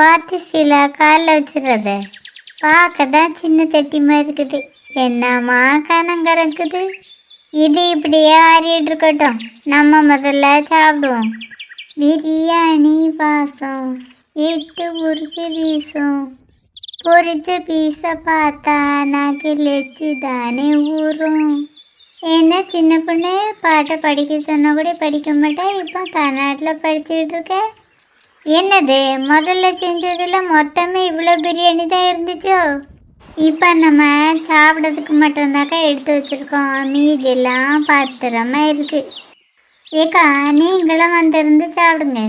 பார்த்து சில காலில் வச்சிடுறத. பார்க்க தான் சின்ன சட்டி மாதிரி இருக்குது. என்னம்மா கணம் கறக்குது? இது இப்படியே ஆறிட்டு இருக்கட்டும். நம்ம முதல்ல சாப்பிடுவோம். பிரியாணி வாசம் எட்டு முறுக்கு வீசும். பொறிச்ச பீஸை பார்த்தா நாக்கு லெச்சு தானே ஊறும். என்ன சின்ன பொண்ணு? பாட்டை படிக்க சொன்னால் கூட படிக்க மாட்டேன் இப்போ கர்நாட்டில் படிச்சுட்டு இருக்க? என்னது முதல்ல செஞ்சதில் மொத்தமே இவ்வளோ பிரியாணி தான் இருந்துச்சோ? இப்போ நம்ம சாப்பிட்றதுக்கு மட்டும்தாக்கா எடுத்து வச்சுருக்கோம். மீதியெல்லாம் பத்திரமா இருக்குது ஏக்கா நீங்களும் வந்திருந்து சாப்பிடுங்க.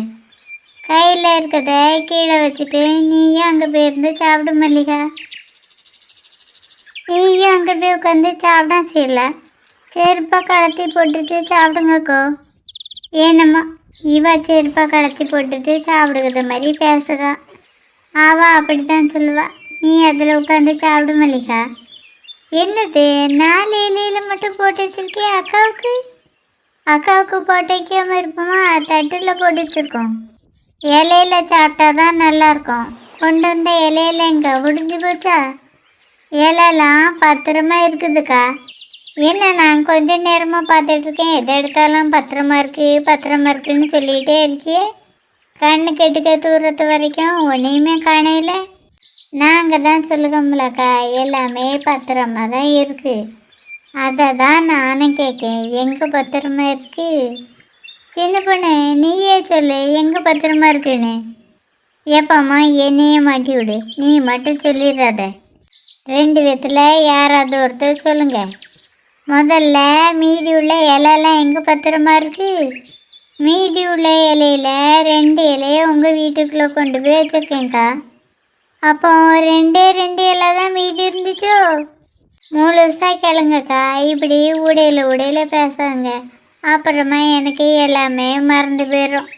கையில் இருக்கிறத கீழே வச்சுட்டு நீயும் அங்கே போயிருந்து சாப்பிடு மல்லிகா. நீயும் அங்கே போய் உட்காந்து சாப்பிட செய்யல செருப்பாக கலத்தி போட்டுட்டு சாப்பிடுங்கக்கோ. ஏனம்மா இவா செருப்பா கலத்தி போட்டுட்டு சாப்பிடுகிற மாதிரி பேசுகா ஆவா அப்படித்தான் சொல்லுவா. நீ அதில் உட்காந்து சாப்பிடு மல்லிகா. என்னது நாலு இலையில மட்டும் போட்டு வச்சிருக்கே அக்காவுக்கு? அக்காவுக்கு போட்டு வைக்காம இருப்போமா? தட்டில் போட்டு வச்சுருக்கோம். இலையில சாப்பிட்டா தான் நல்லா இருக்கும். கொண்டு வந்த இலையில எங்க? முடிஞ்சு போச்சா? இலையெல்லாம் பத்திரமா இருக்குதுக்கா. என்ன நான் கொஞ்ச நேரமாக பார்த்துட்ருக்கேன். எதை எடுத்தாலும் பத்திரமா இருக்கு பத்திரமா இருக்குன்னு சொல்லிகிட்டே இருக்கியே. கண்ணு கெட்டுக்க தூரத்து வரைக்கும் ஒன்றையுமே காணையில் நாங்கள் தான் சொல்லுகம்லக்கா எல்லாமே பத்திரமா தான் இருக்குது அதை தான் நானும் கேட்கேன் எங்கே பத்திரமா இருக்கு? சின்ன பொண்ணு நீயே சொல்லு எங்கே பத்திரமா இருக்குன்னு. ஏப்பாம்மா என்னையே மாட்டி விடு நீ மட்டும் சொல்லிடுறாத. ரெண்டு விதத்தில் யாராவது ஒருத்தர் சொல்லுங்கள் முதல்ல மீதி உள்ள இலையெல்லாம் எங்கே பத்திரமா இருக்குது மீதி உள்ள இலையில ரெண்டு இலையை உங்கள் வீட்டுக்குள்ளே கொண்டு போய் வச்சுருக்கேங்க்கா அப்போ ரெண்டே ரெண்டு இலை தான் மீதி இருந்துச்சோ? முழுசாக கிளங்கக்கா. இப்படி உடையில உடையில பேசாங்க அப்புறமா எனக்கு எல்லாமே மறந்து போயிடும்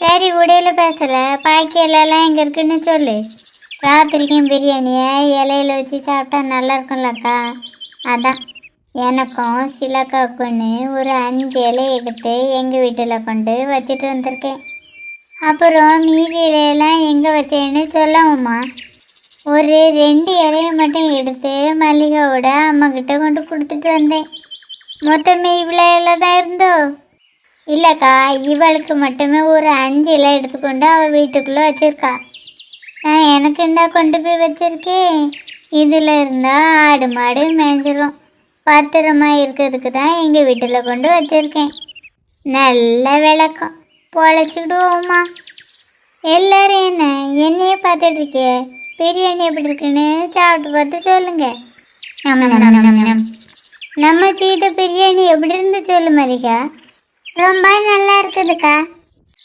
சரி உடையில பேசலை. பாக்கி இலையெல்லாம் எங்கே இருக்குன்னு சொல்லு. ராத்திரிக்கும் பிரியாணியை இலையில வச்சு சாப்பிட்டா நல்லா இருக்கும்லக்கா. அதான். எனக்கும் சிலக்காக்குன்னு ஒரு அஞ்சு இலை எடுத்து எங்கள் வீட்டில் கொண்டு வச்சுட்டு வந்திருக்கேன். அப்புறம் மீதி இலையெல்லாம் எங்கே வச்சேன்னு சொல்லவும்மா ஒரு ரெண்டு இலையை மட்டும் எடுத்து மல்லிகாவோட அம்மாக்கிட்ட கொண்டு கொடுத்துட்டு வந்தேன். மொத்தமே இவ்வளோ இலை தான் இருந்தோ? இல்லைக்கா இவளுக்கு மட்டுமே ஒரு அஞ்சு இலை எடுத்துக்கொண்டு அவள் வீட்டுக்குள்ளே வச்சுருக்கா. நான் எனக்குண்டா கொண்டு போய் வச்சுருக்கேன்? இதில் இருந்தால் ஆடு மாடு மேய்ஞ்சிரும் பத்திரமா இருக்கிறதுக்கு தான் எங்கள் வீட்டில் கொண்டு வச்சுருக்கேன். நல்ல விளக்கம். பொழைச்சிக்கிடுவோம்மா. எல்லாரும் என்ன? என்னையே பார்த்துட்டு இருக்கே பிரியாணி எப்படி இருக்குன்னு சாப்பிட்டு பார்த்து சொல்லுங்க. நம்ம நம்ம செய்த பிரியாணி எப்படி இருந்து சொல்லு மரிகா ரொம்ப நல்லா இருக்குதுக்கா.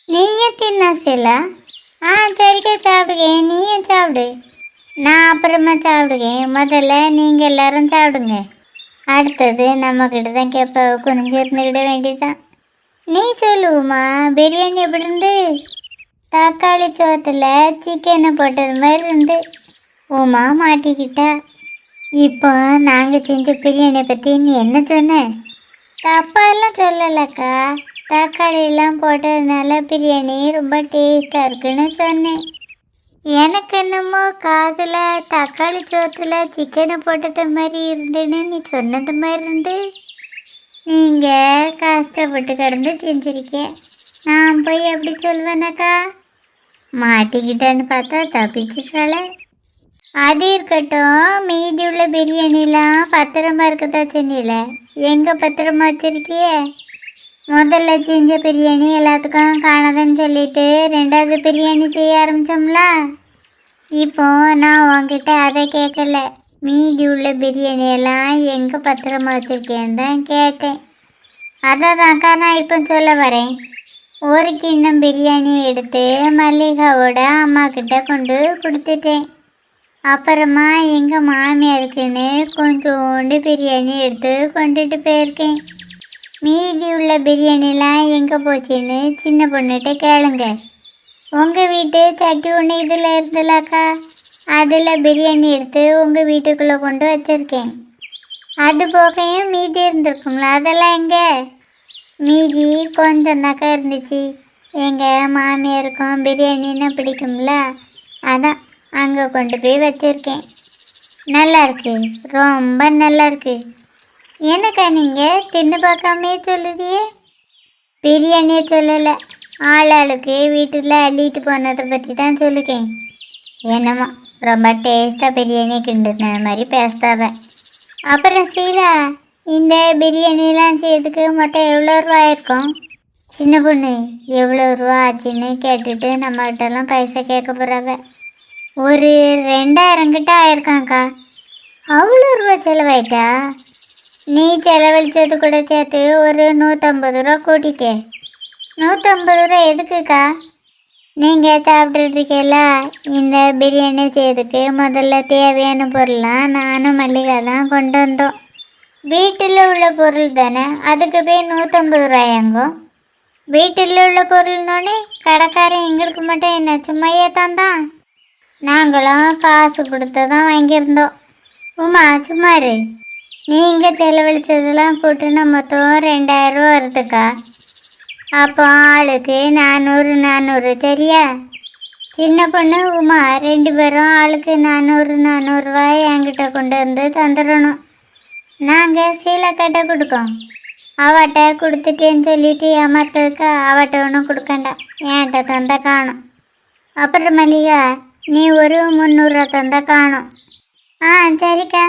நீயும் தின்னா சில ஆ சரிக்கா சாப்பிடுங்க. நீயும் சாப்பிடு. நான் அப்புறமா சாப்பிடுங்க. முதல்ல நீங்கள் எல்லாரும் சாப்பிடுங்க. அடுத்தது நம்ம கிட்ட தான் கேட்ப குனிஞ்சு இருந்துக்கிட வேண்டியதுதான். நீ சொல்லுவோமா பிரியாணி எப்படி இருந்து? தக்காளி சோத்தில் சிக்கனை போட்டது மாதிரி இருந்து. உமா மாட்டிக்கிட்டா இப்போ நாங்கள் செஞ்ச பிரியாணியை பற்றி நீ என்ன சொன்ன? தப்பாலாம் சொல்லலக்கா. தக்காளி போட்டதுனால பிரியாணி ரொம்ப டேஸ்டாக இருக்குன்னு சொன்னேன். எனக்கு என்னமோ காதில் தக்காளி சோத்தில் சிக்கனை போட்டது மாதிரி இருந்துன்னு நீ சொன்னது மாதிரி இருந்து. நீங்கள் கஷ்டப்பட்டு கிடந்து செஞ்சுருக்கேன் நான் போய் எப்படி சொல்வேனாக்கா? மாட்டிக்கிட்டேன்னு பார்த்தா தப்பிச்சிட்டால அது இருக்கட்டும் மீதி உள்ள பிரியாணிலாம் பத்திரமா இருக்கதா சென்னையில்? எங்கே பத்திரமா வச்சிருக்கியே? முதல்ல செஞ்ச பிரியாணி எல்லாத்துக்கும் காணாதுன்னு சொல்லிட்டு ரெண்டாவது பிரியாணி செய்ய ஆரம்பிச்சோம்ல? இப்போ நான் உன்கிட்ட அதை கேட்கல. மீதி உள்ள பிரியாணி எல்லாம் எங்கே பத்திரமா வச்சுருக்கேன்னு தான் கேட்டேன். அதை தான்க்கா நான் இப்போ சொல்ல வரேன். ஒரு கிண்ணம் பிரியாணி எடுத்து மல்லிகாவோட அம்மா கிட்ட கொண்டு கொடுத்துட்டேன். அப்புறமா எங்கள் மாமியாருக்குன்னு கொஞ்சோண்டு பிரியாணி எடுத்து கொண்டுட்டு போயிருக்கேன். மீதி உள்ள பிரியாணிலாம் எங்கே போச்சுன்னு சின்ன பொண்ணுகிட்ட கேளுங்க. உங்கள் வீட்டு சட்டி ஒன்று இதில் இருந்தலாக்கா அதில் பிரியாணி எடுத்து உங்கள் வீட்டுக்குள்ளே கொண்டு வச்சுருக்கேன். அது போகையும் மீதி இருந்திருக்கும்ல அதெல்லாம் எங்கே? மீதி கொஞ்சந்தாக்கா இருந்துச்சு. எங்கள் மாமியாருக்கும் பிரியாணின்னா பிடிக்கும்ல அதான் அங்கே கொண்டு போய் வச்சுருக்கேன். நல்லா இருக்கு ரொம்ப நல்லா என்னக்கா நீங்கள் தின்னு பார்க்காமே சொல்லுதியே? பிரியாணியே சொல்லலை. ஆள் ஆளுக்கு வீட்டில் அள்ளிட்டு போனதை பற்றி தான் சொல்லுக்கேன் என்னம்மா ரொம்ப டேஸ்ட்டாக பிரியாணி கிண்டுன மாதிரி பேசுதாவ அப்புறம் சீலா இந்த பிரியாணிலாம் செய்யறதுக்கு மொத்தம் எவ்வளோ ரூபா இருக்கும் சின்ன பொண்ணு எவ்வளோ ரூபா ஆச்சுன்னு கேட்டுட்டு நம்மகிட்டலாம் பைசா கேட்க போகிறாங்க ஒரு ரெண்டாயிரம் கிட்ட ஆயிருக்காங்க்கா அவ்வளோ ரூபா செலவாயிட்டா? நீ செலவழிச்சது கூட சேர்த்து ஒரு நூற்றம்பது ரூபா கூட்டிக்க. நூற்றம்பது ரூபா எதுக்குக்கா? நீங்கள் சாப்பிட்டுருக்கீல்ல இந்த பிரியாணி செய்யறதுக்கு முதல்ல தேவையான பொருள்லாம் நானும் மல்லிகா தான் கொண்டு வந்தோம். வீட்டில் உள்ள பொருள் தானே அதுக்கு போய் நூற்றம்பது ரூபாயாங்கும் வீட்டில் உள்ள பொருள்னோடனே கடைக்காரன் எங்களுக்கு மட்டும் என்ன சும்மையே தந்தான். நாங்களும் காசு கொடுத்து தான் வாங்கியிருந்தோம். உமா சும்மா இரு. நீங்கள் செலவழிச்சதெல்லாம் கூட்டினா மொத்தம் ரெண்டாயிரம் ரூபா வருதுக்கா. அப்போ ஆளுக்கு நானூறு நானூறு சரியா? சின்ன பொண்ணு உமா ரெண்டு பேரும் ஆளுக்கு நானூறு நானூறுரூவா என்கிட்ட கொண்டு வந்து தந்துடணும். நாங்கள் சீலைக்கட்டை கொடுக்கோம். அவட்ட கொடுத்துட்டேன்னு சொல்லிட்டு ஏமாத்துறதுக்கு அவட்ட ஒன்றும் கொடுக்கண்டா என்கிட்ட தந்த காணும். அப்புறம் மல்லிகா நீ ஒரு முந்நூறுரூவா தந்தால் காணும். ஆ சரிக்கா.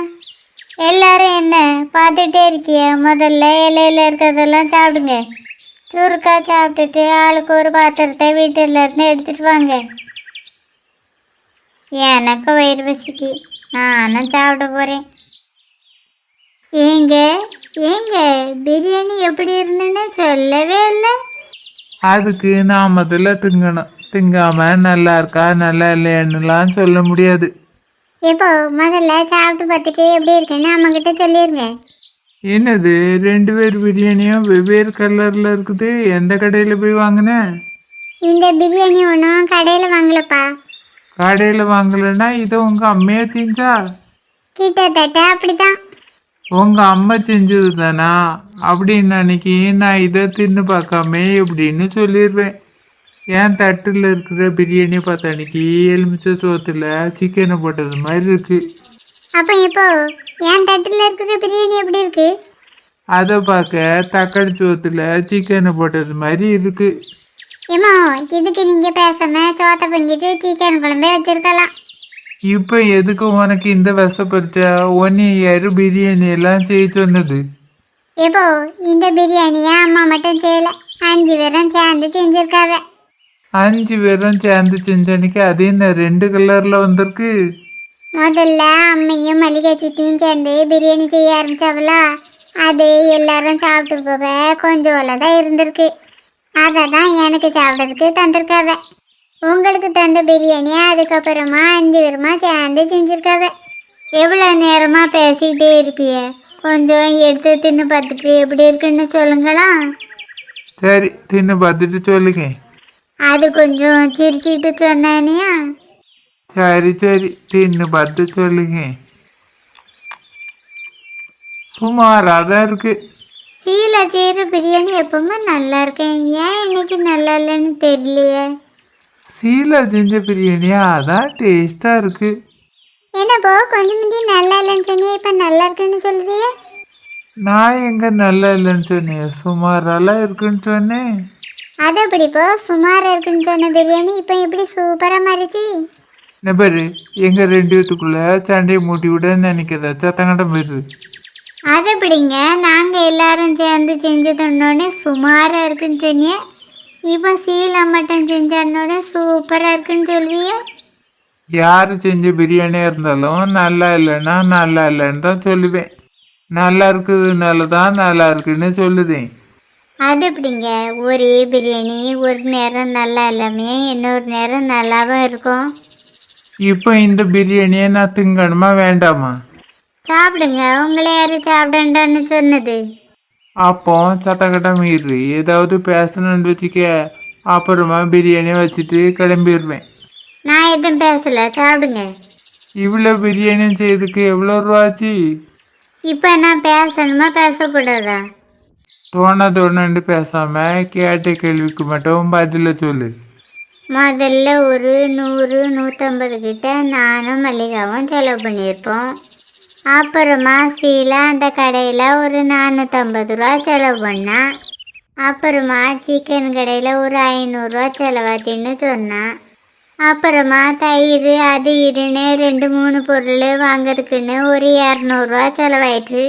எல்லாரும் என்ன பார்த்துட்டே இருக்கிய? முதல்ல இலையில இருக்கிறதெல்லாம் சாப்பிடுங்க. சுருக்கா சாப்பிட்டுட்டு ஆளுக்கு ஒரு பாத்திரத்தை வீட்டில் இருந்து எடுத்துட்டு வாங்க. எனக்கு வயிறு பசிக்கு நானும் சாப்பிட போகிறேன் ஏங்க ஏங்க பிரியாணி எப்படி இருந்துன்னு சொல்லவே இல்லை. அதுக்கு நாம முதல்ல திங்கணும். திங்காம நல்லா இருக்கா நல்லா இல்லையான்னுலாம் சொல்ல முடியாது. இப்போ முதல்ல சாப்பிட்டு பார்த்துட்டு எப்படி இருக்குன்னு அம்மாக்கிட்ட சொல்லிடுங்க என்னது ரெண்டு பேர் பிரியாணியும் வெவ்வேறு கலர்ல இருக்குது எந்த கடையில போய் வாங்கின? இந்த பிரியாணி ஒன்றும் கடையில் வாங்கலப்பா. கடையில வாங்கலைன்னா இதை உங்க அம்மையா செஞ்சா? கிட்டத்தட்ட அப்படிதான். உங்க அம்மா செஞ்சது தானா அப்படின்னு அன்னைக்கு நான் இதை தின்னு பார்க்காம எப்படின்னு சொல்லிடுவேன். என் தட்டில் இருக்கிற பிரியாணி பார்த்த அன்னைக்கு எலுமிச்சை சோத்துல சிக்கனை போட்டது மாதிரி இருக்கு. அப்போ இப்போ என் தட்டில் இருக்கிற பிரியாணி எப்படி இருக்கு? அதை பார்க்க தக்காளி சோத்துல சிக்கனை போட்டது மாதிரி இருக்கு. ஏமா இதுக்கு நீங்கள் பேசாம சோத்தை பொங்கிட்டு சிக்கன் குழம்பே வச்சிருக்கலாம். இப்போ எதுக்கு உனக்கு இந்த விஷப்பரிச்ச ஒன்னி யாரு பிரியாணி எல்லாம் செய்ய சொன்னது? இப்போ இந்த பிரியாணியை அம்மா மட்டும் செய்யல. அஞ்சு பேரும் சேர்ந்து செஞ்சிருக்காங்க. அஞ்சு பேரும் சேர்ந்து செஞ்சனைக்கு அது என்ன ரெண்டு கலர்ல வந்திருக்கு? முதல்ல அம்மையும் மல்லிகை சித்தியும் சேர்ந்து பிரியாணி செய்ய ஆரம்பிச்சாவளா? அது எல்லாரும் சாப்பிட்டு போக கொஞ்சம் தான் இருந்திருக்கு. அதை தான் எனக்கு சாப்பிட்றதுக்கு தந்திருக்காவ. உங்களுக்கு தந்த பிரியாணி அதுக்கப்புறமா அஞ்சு பேருமா சேர்ந்து செஞ்சிருக்காவ. எவ்வளோ நேரமாக பேசிக்கிட்டே இருப்பிய? கொஞ்சம் எடுத்து தின்னு பார்த்துட்டு எப்படி இருக்குன்னு சொல்லுங்களா சரி தின்னு பார்த்துட்டு சொல்லுங்க. அது கொஞ்சம் சிரிச்சிட்டு சொன்னானியா. சரி சரி. தின்னு பார்த்து சொல்லுங்க. சுமாராக தான் இருக்கு? சீலா செய்கிற பிரியாணி எப்பவுமே நல்லா இருக்கேன் ஏன் இன்னைக்கு நல்லா இல்லைன்னு தெரியலையே? சீலா செஞ்ச பிரியாணியா அதான் டேஸ்டா இருக்கு. என்னப்போ கொஞ்சம் முந்தி நல்லா இல்லைன்னு சொன்னியே இப்போ நல்லா இருக்குன்னு சொல்லுதியே நான் எங்க நல்லா இல்லைன்னு சொன்னேன்? சுமாரெல்லாம் இருக்குன்னு சொன்னேன். அது எப்படிப்போ சுமார் இருக்குன்னு சொன்ன பிரியாணி இப்போ எப்படி சூப்பராக மாறிச்சு? என்ன பாரு எங்க ரெண்டு பேத்துக்குள்ள சண்டையை மூட்டி விட நினைக்கிறத சத்தங்கட்டம் போயிடுது. அது எப்படிங்க நாங்கள் எல்லாரும் சேர்ந்து செஞ்சு தந்தோடனே சுமாராக இருக்குன்னு சொன்னியே. இப்போ சீலா மட்டன் செஞ்சோடனே சூப்பராக இருக்குன்னு சொல்லுவியே யார் செஞ்ச பிரியாணியாக இருந்தாலும் நல்லா இல்லைன்னா நல்லா இல்லைன்னு தான் சொல்லுவேன். நல்லா இருக்குதுனால தான் நல்லா இருக்குன்னு சொல்லுதேன். அது எப்படிங்க? ஒரே பிரியாணி ஒரு நேரம் நல்லா இல்லாமே இன்னொரு நேரம் நல்லாவும் இருக்கும்? இப்போ இந்த பிரியாணியை நான் திங்கணுமா வேண்டாமா? சாப்பிடுங்க. உங்களை யாரு சாப்பிடண்டான்னு சொன்னது? அப்போ சத்தக்கட்டம் மீறி ஏதாவது பேசணும்னு வச்சுக்க அப்புறமா பிரியாணி வச்சுட்டு கிளம்பிடுவேன். நான் எதுவும் பேசல. சாப்பிடுங்க. இவ்வளோ பிரியாணி செய்யறதுக்கு எவ்வளோ ரூபாச்சு? இப்போ நான் பேசணுமா பேசக்கூடாதா? தோண தோணுன்னு பேசாம கேட்ட கேள்விக்கு மட்டும் பதில சொல்லு. முதல்ல ஒரு நூறு நூற்றம்பது கிட்ட நானும் மல்லிகாவும் செலவு பண்ணியிருப்போம். அப்புறமா சீலா அந்த கடையில் ஒரு நானூற்றம்பது ரூபா செலவு பண்ணா. அப்புறமா சிக்கன் கடையில் ஒரு ஐநூறுரூவா செலவாத்தின்னு சொன்னான் அப்புறமா தயிர் அது இதுன்னு ரெண்டு மூணு பொருள் வாங்குறதுக்குன்னு ஒரு இரநூறுவா செலவாயிட்டு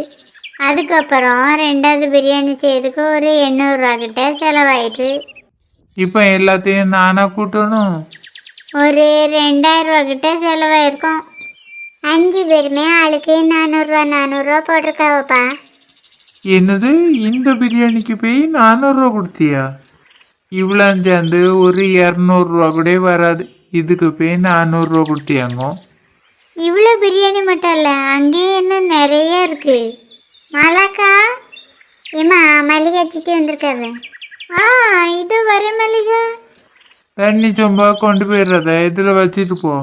அதுக்கப்புறம் ரெண்டாவது பிரியாணி செய்யறதுக்கு ஒரு எண்ணூறுரூவா கிட்ட செலவாயிற்று இப்போ எல்லாத்தையும் நானா கூட்டணும்? ஒரு ரெண்டாயிரம் ரூபா கிட்ட செலவாயிருக்கும். அஞ்சு பேருமே ஆளுக்கு நானூறுரூவா நானூறுரூவா போட்டிருக்காவப்பா. என்னது? இந்த பிரியாணிக்கு போய் நானூறுரூவா கொடுத்தியா? இவ்வளோ சேர்ந்து ஒரு இரநூறுவா கூட வராது. இதுக்கு போய் நானூறுரூவா கொடுத்தியாங்க? இவ்வளோ பிரியாணி மட்டும் இல்லை அங்கேயும் இன்னும் நிறைய இருக்கு. மலாக்கா ஏமா மல்லிகை சித்தி வந்திருக்காரு ஆ இது வர மல்லிகை. தண்ணி சொம்பா கொண்டு போயிடுறத இதில் வச்சுட்டு போ.